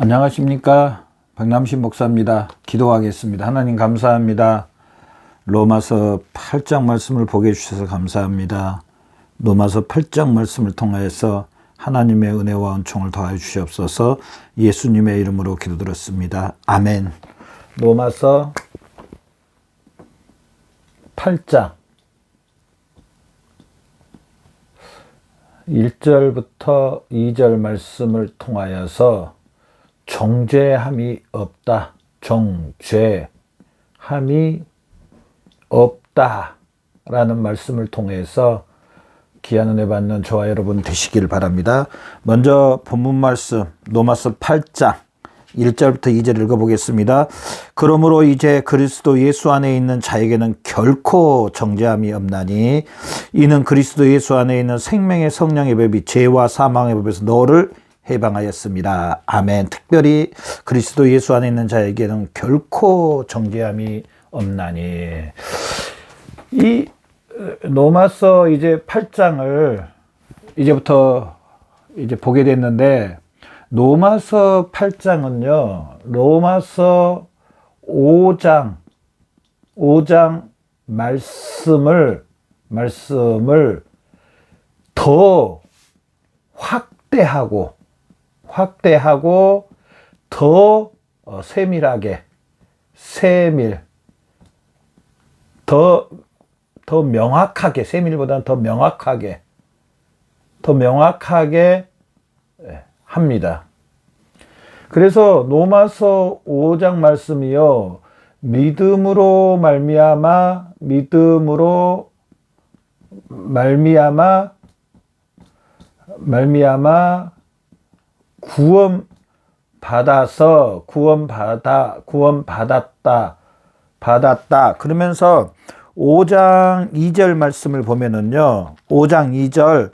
안녕하십니까. 박남신 목사입니다. 기도하겠습니다. 하나님 감사합니다. 로마서 8장 말씀을 보게 해주셔서 감사합니다. 로마서 8장 말씀을 통하여서 하나님의 은혜와 은총을 더하여 주시옵소서 예수님의 이름으로 기도드렸습니다. 아멘. 로마서 8장 1절부터 2절 말씀을 통하여서 정죄함이 없다. 정죄함이 없다. 라는 말씀을 통해서 귀한 은혜 받는 저와 여러분 되시길 바랍니다. 먼저 본문 말씀 로마서 8장 1절부터 2절 읽어보겠습니다. 그러므로 이제 그리스도 예수 안에 있는 자에게는 결코 정죄함이 없나니 이는 그리스도 예수 안에 있는 생명의 성령의 법이 죄와 사망의 법에서 너를 해방하였습니다. 아멘. 특별히 그리스도 예수 안에 있는 자에게는 결코 정죄함이 없나니 이 로마서 이제 8장을 이제부터 이제 보게 됐는데 로마서 8장은요. 로마서 5장 5장 말씀을 말씀을 더 확대하고 확대하고 더 어, 세밀하게 세밀 더 더 명확하게 세밀보다는 더 명확하게 더 명확하게 예, 합니다. 그래서 로마서 5장 말씀이요. 믿음으로 말미암아 믿음으로 말미암아 말미암아 구원 받아서 구원 받아 구원 받았다 받았다 그러면서 5장 2절 말씀을 보면은요. 5장 2절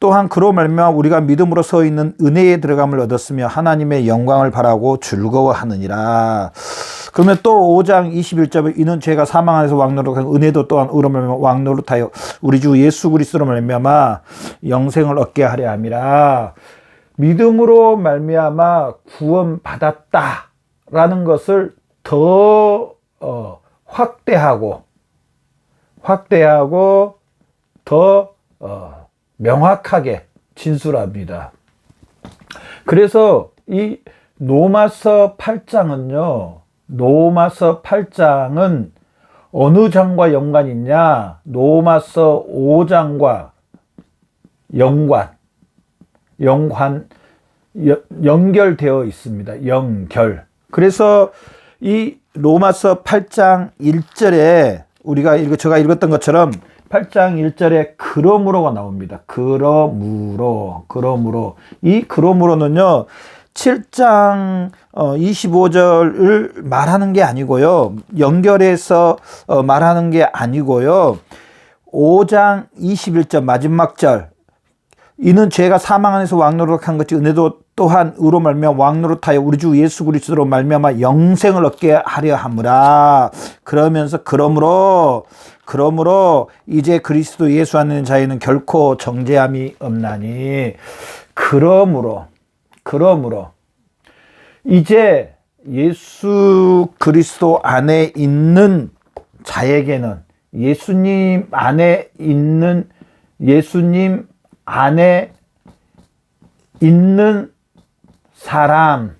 또한 그로 말미암아 우리가 믿음으로 서 있는 은혜에 들어감을 얻었으며 하나님의 영광을 바라고 즐거워하느니라. 그러면 또 5장 21절에 이는 죄가 사망 안에서 왕노릇한 은혜도 또한 의로 말미암아 왕노릇하여 우리 주 예수 그리스도로 말미암아 영생을 얻게 하려 함이라. 믿음으로 말미암아 구원 받았다라는 것을 더 어, 확대하고 확대하고 더 어, 명확하게 진술합니다. 그래서 이 로마서 8장은요. 로마서 8장은 어느 장과 연관이 있냐? 로마서 5장과 연관 연관 연결되어 있습니다. 연결. 그래서 이 로마서 8장 1절에 우리가 읽 제가 읽었던 것처럼 8장 1절에 그러므로가 나옵니다. 그러므로 그러므로 이 그러므로는요. 7장 25절을 말하는 게 아니고요. 연결해서 어, 말하는 게 아니고요. 5장 21절 마지막 절 이는 죄가 사망 안에서 왕노릇한 것이 은혜도 또한 의로 말미암아 왕노릇하여 우리 주 예수 그리스도로 말미암아 영생을 얻게 하려 함이라. 그러면서 그러므로 그러므로 이제 그리스도 예수 안에 자에는 결코 정죄함이 없나니. 그러므로 그러므로 이제 예수 그리스도 안에 있는 자에게는 예수님 안에 있는 예수님 안에 있는 사람,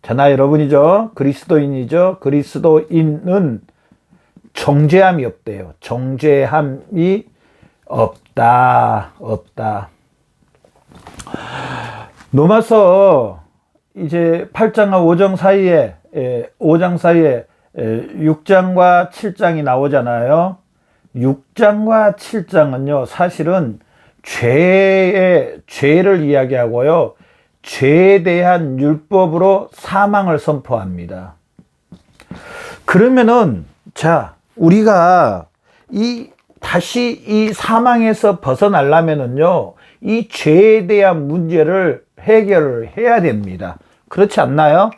저나 여러분이죠. 그리스도인이죠. 그리스도인은 정죄함이 없대요. 정죄함이 없다. 없다. 로마서 이제 8장과 5장 사이에 5장 사이에 6장과 7장이 나오잖아요. 6장과 7장은요. 사실은 죄의 죄를 이야기하고요. 죄에 대한 율법으로 사망을 선포합니다. 그러면은 자, 우리가 이 다시 이 사망에서 벗어나려면은요. 이 죄에 대한 문제를 해결을 해야 됩니다. 그렇지 않나요?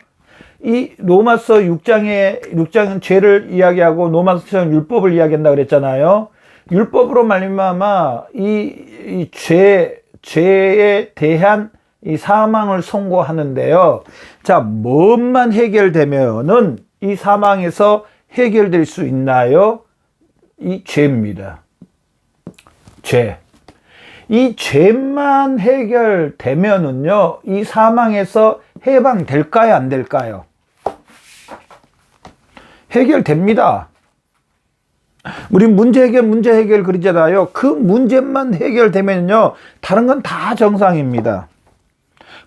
이 로마서 6장에 6장은 죄를 이야기하고 로마서는 율법을 이야기한다 그랬잖아요. 율법으로 말미암아 이, 이 죄, 죄에 대한 이 사망을 선고하는데요. 자, 뭐만 해결되면은 이 사망에서 해결될 수 있나요? 이 죄입니다. 죄. 이 죄만 해결되면은요, 이 사망에서 해방될까요? 안 될까요? 해결됩니다. 우리 문제 해결, 문제 해결 그러잖아요. 그 문제만 해결되면요, 다른 건 다 정상입니다.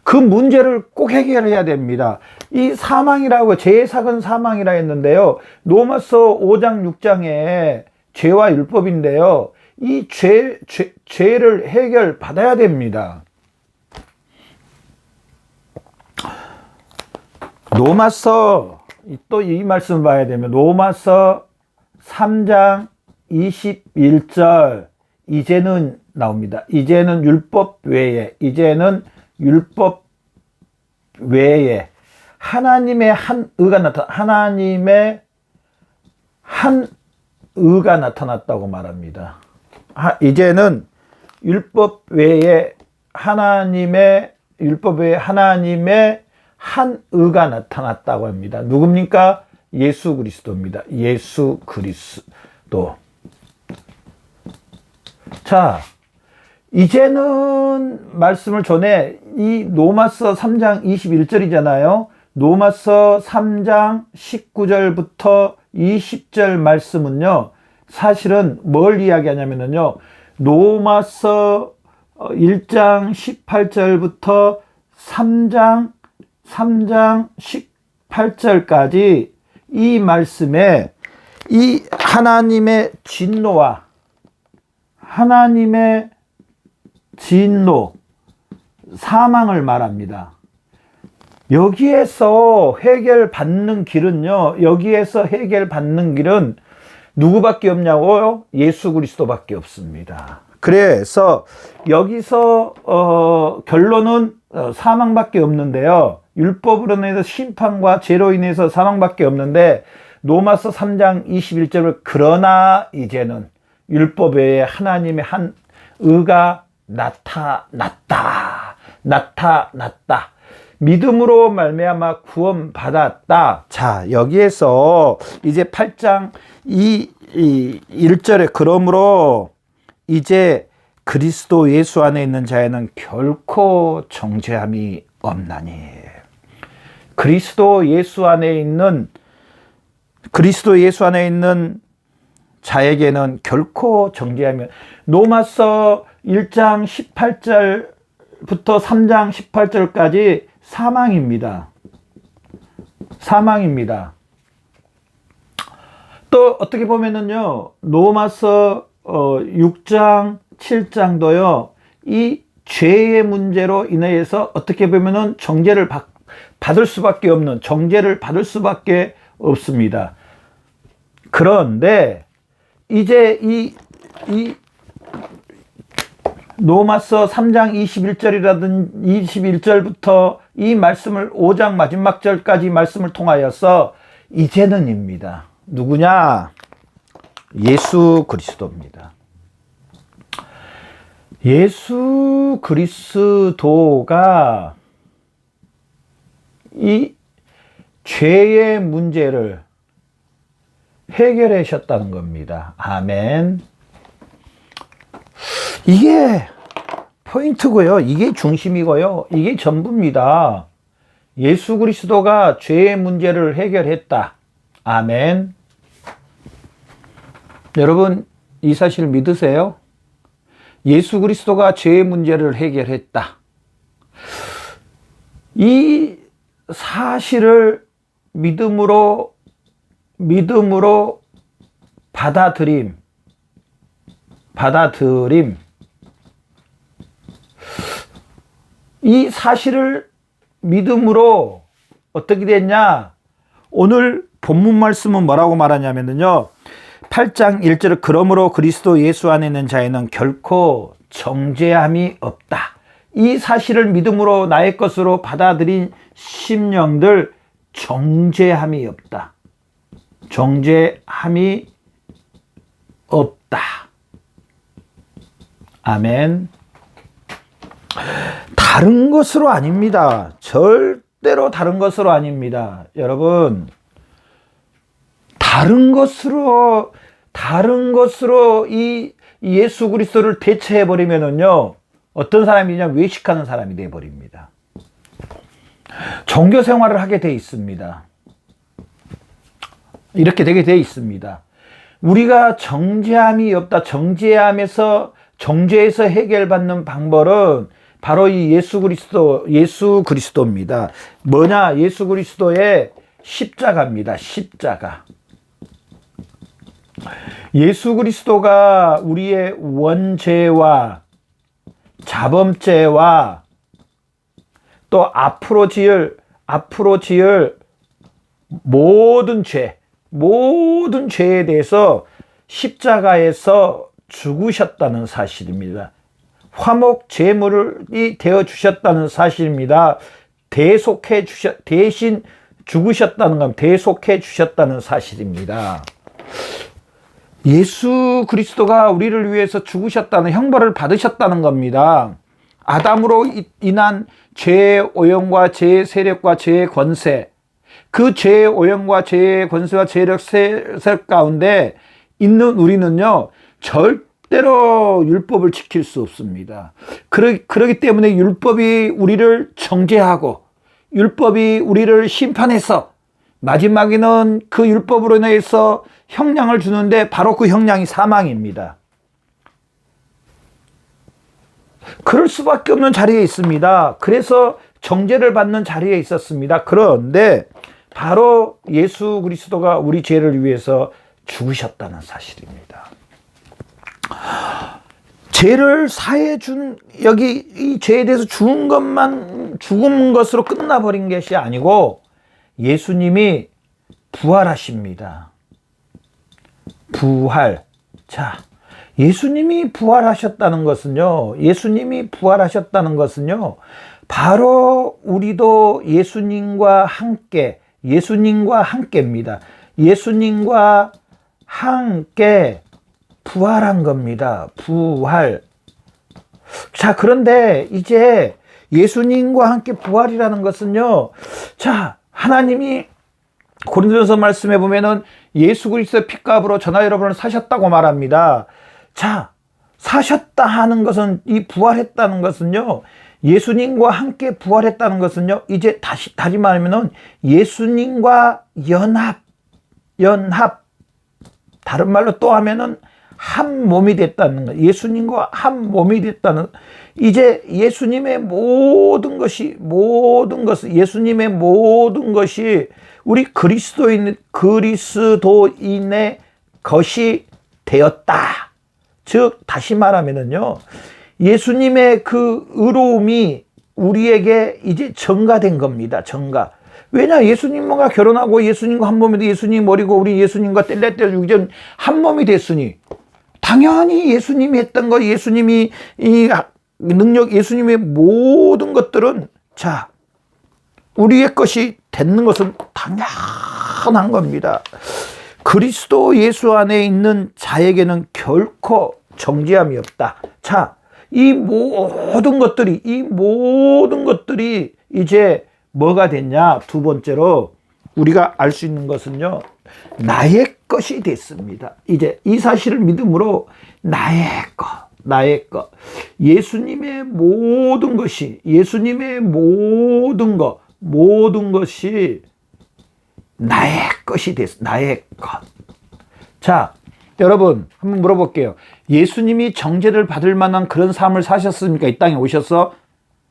그 문제를 꼭 해결해야 됩니다. 이 사망이라고, 죄의 사건 사망이라 했는데요. 로마서 5장, 6장에 죄와 율법인데요. 이 죄, 죄, 죄를 해결 받아야 됩니다. 로마서, 또 이 말씀 봐야 되면, 로마서 3장 21절, 이제는 나옵니다. 이제는 율법 외에, 이제는 율법 외에, 하나님의 한 의가 나타, 하나님의 한 의가 나타났다고 말합니다. 하, 이제는 율법 외에 하나님의 율법 외에 하나님의 한 의가 나타났다고 합니다. 누굽니까? 예수 그리스도입니다. 예수 그리스도. 자, 이제는 말씀을 전해 이 로마서 3장 21절이잖아요. 로마서 3장 19절부터 20절 말씀은요. 사실은 뭘 이야기하냐면요. 로마서 1장 18절부터 3장 3장 18절까지 이 말씀에 이 하나님의 진노와 하나님의 진노, 사망을 말합니다. 여기에서 해결받는 길은요, 여기에서 해결받는 길은 누구밖에 없냐고요? 예수 그리스도밖에 없습니다. 그래서 여기서 어, 결론은 어, 사망밖에 없는데요. 율법으로 인해서 심판과 죄로 인해서 사망밖에 없는데 로마서 3장 21절을 그러나 이제는 율법 외에 하나님의 한 의가 나타났다. 나타났다. 믿음으로 말미암아 구원 받았다. 자, 여기에서 이제 8장 2, 1절에 그러므로 이제 그리스도 예수 안에 있는 자에는 결코 정죄함이 없나니. 그리스도 예수 안에 있는 그리스도 예수 안에 있는 자에게는 결코 정죄하면 로마서 1장 18절부터 3장 18절까지 사망입니다. 사망입니다. 또 어떻게 보면은요. 로마서 6장 어, 7장도요. 이 죄의 문제로 인해서 어떻게 보면은 정죄를 받, 받을 수밖에 없는 정죄를 받을 수밖에 없습니다. 그런데 이제 이, 이 로마서 3장 21절이라든 21절부터 이 말씀을 5장 마지막 절까지 말씀을 통하여서 이제는입니다. 누구냐? 예수 그리스도입니다. 예수 그리스도가 이 죄의 문제를 해결하셨다는 겁니다. 아멘. 이게 포인트고요. 이게 중심이고요. 이게 전부입니다. 예수 그리스도가 죄의 문제를 해결했다. 아멘. 여러분, 이 사실 믿으세요? 예수 그리스도가 죄의 문제를 해결했다. 이 사실을 믿음으로 믿음으로 받아들임 받아들임 이 사실을 믿음으로 어떻게 됐냐? 오늘 본문 말씀은 뭐라고 말하냐면요. 8장 1절 그러므로 그리스도 예수 안에 있는 자에는 결코 정죄함이 없다. 이 사실을 믿음으로 나의 것으로 받아들인 심령들 정죄함이 없다. 정죄함이 없다. 아멘. 다른 것으로 아닙니다. 절대로 다른 것으로 아닙니다. 여러분, 다른 것으로, 다른 것으로 이 예수 그리스도를 대체해버리면은요, 어떤 사람이냐, 외식하는 사람이 되어버립니다. 종교 생활을 하게 돼 있습니다. 이렇게 되게 돼 있습니다. 우리가 정죄함이 없다. 정죄함에서 정죄에서 해결받는 방법은 바로 이 예수 그리스도 예수 그리스도입니다. 뭐냐? 예수 그리스도의 십자가입니다. 십자가. 예수 그리스도가 우리의 원죄와 자범죄와 또 앞으로 지을 앞으로 지을 모든 죄 모든 죄에 대해서 십자가에서 죽으셨다는 사실입니다. 화목 제물이 되어 주셨다는 사실입니다. 대속해 주셨 대신 죽으셨다는 건 대속해 주셨다는 사실입니다. 예수 그리스도가 우리를 위해서 죽으셨다는 형벌을 받으셨다는 겁니다. 아담으로 인한 죄의 오염과 죄의 세력과 죄의 권세, 그 죄의 오염과 죄의 권세와 죄력 세력 가운데 있는 우리는요, 절대로 율법을 지킬 수 없습니다. 그러, 그러기 때문에 율법이 우리를 정죄하고, 율법이 우리를 심판해서, 마지막에는 그 율법으로 인해서 형량을 주는데 바로 그 형량이 사망입니다. 그럴 수밖에 없는 자리에 있습니다. 그래서 정죄를 받는 자리에 있었습니다. 그런데 바로 예수 그리스도가 우리 죄를 위해서 죽으셨다는 사실입니다. 죄를 사해 준 여기 이 죄에 대해서 죽은 것만 죽은 것으로 끝나버린 것이 아니고 예수님이 부활하십니다. 부활. 자, 예수님이 부활하셨다는 것은요, 예수님이 부활하셨다는 것은요, 바로 우리도 예수님과 함께, 예수님과 함께입니다. 예수님과 함께 부활한 겁니다. 부활. 자, 그런데 이제 예수님과 함께 부활이라는 것은요, 자, 하나님이 고린도전서 말씀해 보면은 예수 그리스도의 피값으로 전하 여러분을 사셨다고 말합니다. 자, 사셨다 하는 것은 이 부활했다는 것은요. 예수님과 함께 부활했다는 것은요. 이제 다시 다시 말하면은 예수님과 연합 연합 다른 말로 또 하면은 한 몸이 됐다는 거. 예수님과 한 몸이 됐다는 이제 예수님의 모든 것이 모든 것 예수님의 모든 것이 우리 그리스도인 그리스도인의 것이 되었다. 즉 다시 말하면은요. 예수님의 그 의로움이 우리에게 이제 전가된 겁니다. 전가. 왜냐 예수님과 결혼하고 예수님과 한 몸이 예수님 머리고 우리 예수님과 뗄래뗄 주기 전한 몸이 됐으니 당연히 예수님이 했던 거 예수님이 이 능력 예수님의 모든 것들은 자 우리의 것이 되는 것은 당연한 겁니다. 그리스도 예수 안에 있는 자에게는 결코 정죄함이 없다. 자, 이 모든 것들이, 이 모든 것들이 이제 뭐가 됐냐? 두 번째로 우리가 알 수 있는 것은요, 나의 것이 됐습니다. 이제 이 사실을 믿음으로 나의 것, 나의 것. 예수님의 모든 것이, 예수님의 모든 것, 모든 것이 나의 것이 됐어. 나의 것. 자, 여러분, 한번 물어볼게요. 예수님이 정죄를 받을 만한 그런 삶을 사셨습니까? 이 땅에 오셔서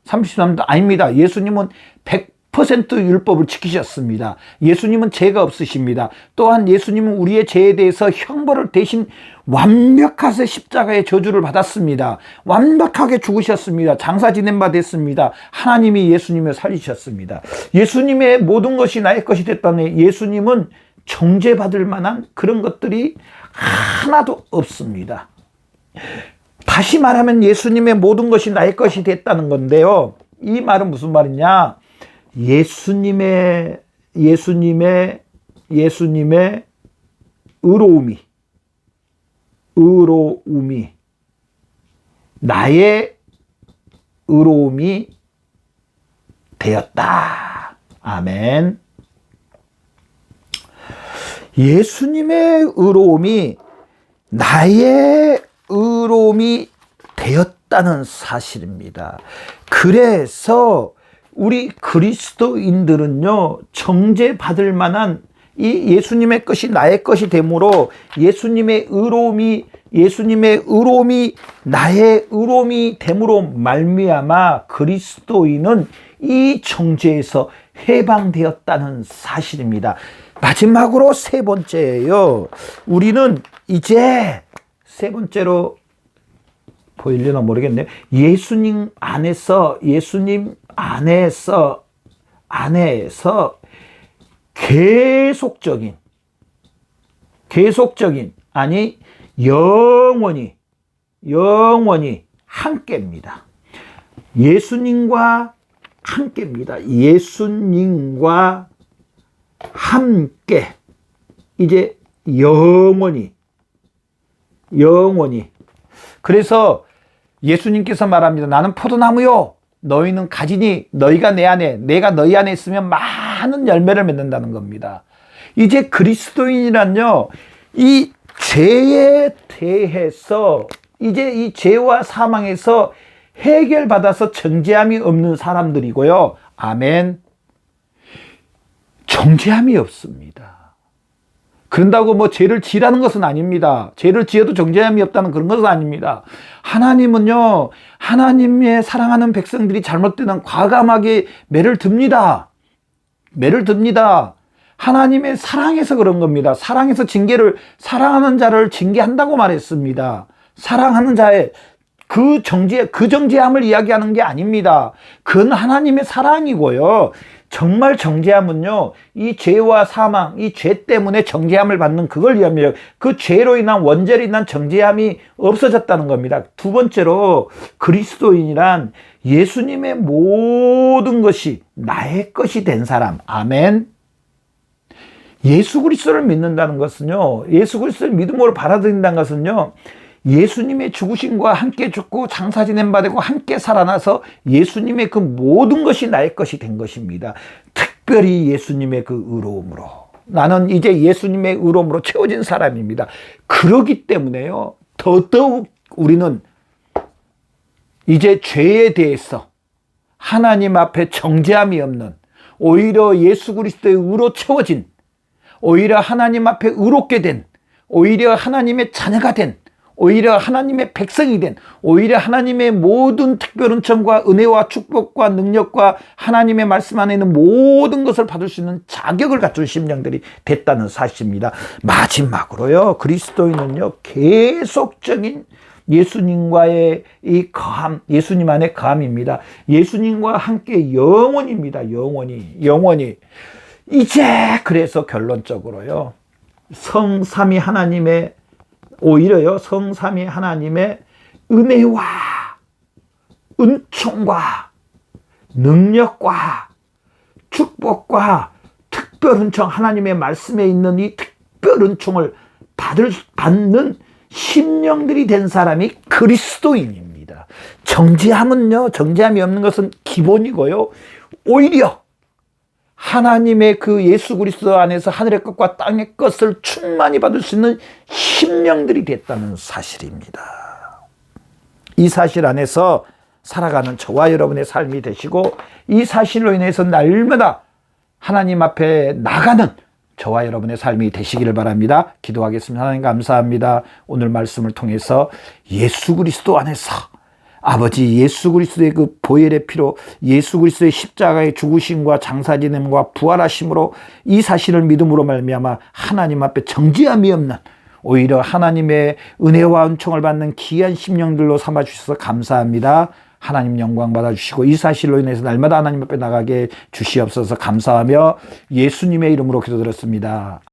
33도 아닙니다. 예수님은 100% 율법을 지키셨습니다. 예수님은 죄가 없으십니다. 또한 예수님은 우리의 죄에 대해서 형벌을 대신 완벽하게 십자가의 저주를 받았습니다. 완벽하게 죽으셨습니다. 장사 지낸 바 됐습니다. 하나님이 예수님을 살리셨습니다. 예수님의 모든 것이 나의 것이 됐다는 예수님은 정죄받을 만한 그런 것들이 하나도 없습니다. 다시 말하면 예수님의 모든 것이 나의 것이 됐다는 건데요. 이 말은 무슨 말이냐? 예수님의 예수님의 예수님의 의로움이 의로움이 나의 의로움이 되었다. 아멘. 예수님의 의로움이 나의 의로움이 되었다는 사실입니다. 그래서 우리 그리스도인들은요, 정죄받을 만한 이 예수님의 것이 나의 것이 되므로 예수님의 의로움이 예수님의 의로움이 나의 의로움이 됨으로 말미암아 그리스도인은 이 정죄에서 해방되었다는 사실입니다. 마지막으로 세 번째예요. 우리는 이제 세 번째로 보일려나 모르겠네요. 예수님 안에서 예수님 안에서 안에서 계속적인 계속적인 아니 영원히 영원히 함께입니다. 예수님과 함께입니다. 예수님과 함께 이제 영원히 영원히 그래서 예수님께서 말합니다. 나는 포도나무요. 너희는 가지니 너희가 내 안에 내가 너희 안에 있으면 많은 열매를 맺는다는 겁니다. 이제 그리스도인이란요. 이 죄에 대해서 이제 이 죄와 사망에서 해결받아서 정죄함이 없는 사람들이고요. 아멘. 정죄함이 없습니다. 그런다고 뭐 죄를 지라는 것은 아닙니다. 죄를 지어도 정죄함이 없다는 그런 것은 아닙니다. 하나님은요, 하나님의 사랑하는 백성들이 잘못되는 과감하게 매를 듭니다. 매를 듭니다. 하나님의 사랑해서 그런 겁니다. 사랑해서 징계를, 사랑하는 자를 징계한다고 말했습니다. 사랑하는 자의 그 정죄, 그 정죄함을 이야기하는 게 아닙니다. 그건 하나님의 사랑이고요. 정말 정죄함은요, 이 죄와 사망, 이 죄 때문에 정죄함을 받는 그걸 위함이에요. 그 죄로 인한 원죄로 인한 정죄함이 없어졌다는 겁니다. 두 번째로 그리스도인이란 예수님의 모든 것이 나의 것이 된 사람. 아멘. 예수 그리스도를 믿는다는 것은요, 예수 그리스도를 믿음으로 받아들인다는 것은요, 예수님의 죽으심과 함께 죽고 장사 지낸 바 되고 함께 살아나서 예수님의 그 모든 것이 나의 것이 된 것입니다. 특별히 예수님의 그 의로움으로. 나는 이제 예수님의 의로움으로 채워진 사람입니다. 그러기 때문에요. 더더욱 우리는 이제 죄에 대해서 하나님 앞에 정죄함이 없는 오히려 예수 그리스도의 의로 채워진 오히려 하나님 앞에 의롭게 된 오히려 하나님의 자녀가 된 오히려 하나님의 백성이 된 오히려 하나님의 모든 특별 은총과 은혜와 축복과 능력과 하나님의 말씀 안에 있는 모든 것을 받을 수 있는 자격을 갖춘 심령들이 됐다는 사실입니다. 마지막으로요. 그리스도인은요. 계속적인 예수님과의 이 거함, 예수님 안의 거함입니다. 예수님과 함께 영원입니다. 영원히, 영원히. 이제 그래서 결론적으로요. 성삼위 하나님의 오히려요, 성삼위 하나님의 은혜와 은총과 능력과 축복과 특별 은총, 하나님의 말씀에 있는 이 특별 은총을 받을, 받는 심령들이 된 사람이 그리스도인입니다. 정지함은요, 정지함이 없는 것은 기본이고요. 오히려 하나님의 그 예수 그리스도 안에서 하늘의 것과 땅의 것을 충만히 받을 수 있는 심령들이 됐다는 사실입니다. 이 사실 안에서 살아가는 저와 여러분의 삶이 되시고 이 사실로 인해서 날마다 하나님 앞에 나가는 저와 여러분의 삶이 되시기를 바랍니다. 기도하겠습니다. 하나님 감사합니다. 오늘 말씀을 통해서 예수 그리스도 안에서 아버지 예수 그리스도의 그 보혈의 피로 예수 그리스도의 십자가의 죽으심과 장사지냄과 부활하심으로 이 사실을 믿음으로 말미암아 하나님 앞에 정지함이 없는 오히려 하나님의 은혜와 은총을 받는 귀한 심령들로 삼아 주셔서 감사합니다. 하나님 영광 받아 주시고 이 사실로 인해서 날마다 하나님 앞에 나가게 주시옵소서 감사하며 예수님의 이름으로 기도드렸습니다.